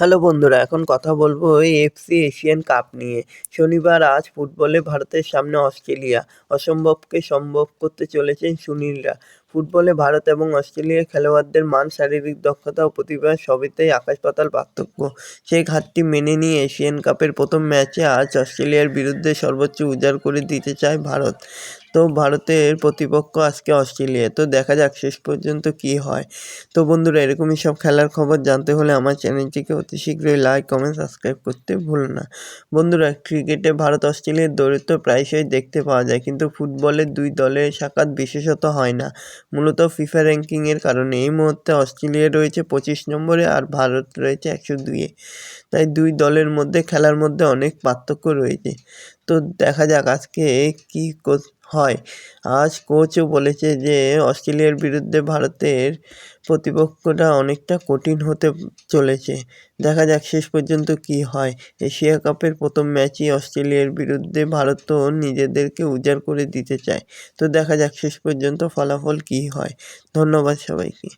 Hello বন্ধুরা, এখন কথা বলব এফসি এশিয়ান কাপ নিয়ে। শনিবার আজ ফুটবলে ভারতের সামনে অস্ট্রেলিয়া। অসম্ভবকে সম্ভব করতে চলেছেন সুনীলরা। ফুটবলে ভারত এবং অস্ট্রেলিয়ার খেলোয়াড়দের মান, শারীরিক দক্ষতা ও প্রতিভা সবেতেই আকাশ পাতাল পার্থক্য। সেই ঘাটটি মেনে নিয়ে এশিয়ান কাপের প্রথম ম্যাচে আজ অস্ট্রেলিয়ার বিরুদ্ধে সর্বোচ্চ উজাড় করে দিতে চায় ভারত। তো ভারতের প্রতিপক্ষ আজকে অস্ট্রেলিয়া তো দেখা যাক শেষ পর্যন্ত কি হয়। তো বন্ধুরা, এরকমই সব খেলার খবর জানতে হলে আমার চ্যানেলটিকে অতি শীঘ্রই লাইক, কমেন্ট, সাবস্ক্রাইব করতে ভুলো না। বন্ধুরা, ক্রিকেটে ভারত অস্ট্রেলিয়ার দৌড়িত্ব প্রায়শই দেখতে পাওয়া যায়, কিন্তু ফুটবলের দুই দলের সাক্ষাৎ বিশেষত হয় না। মূলত ফিফা র্যাঙ্কিংয়ের কারণে এই মুহূর্তে অস্ট্রেলিয়া রয়েছে পঁচিশ নম্বরে আর ভারত রয়েছে একশো দুইয়ে তাই দুই দলের মধ্যে খেলার মধ্যে অনেক পার্থক্য রয়েছে। তো দেখা যাক আজকে কী হয়। আজ কোচও বলেছে যে, অস্ট্রেলিয়ার বিরুদ্ধে ভারতের প্রতিপক্ষটা অনেকটা কঠিন হতে চলেছে। দেখা যাক শেষ পর্যন্ত কি হয়। এশিয়া কাপের প্রথম ম্যাচই অস্ট্রেলিয়ার বিরুদ্ধে ভারতও নিজেদেরকে উজাড় করে দিতে চায়। তো দেখা যাক শেষ পর্যন্ত ফলাফল কী হয়। ধন্যবাদ সবাইকে।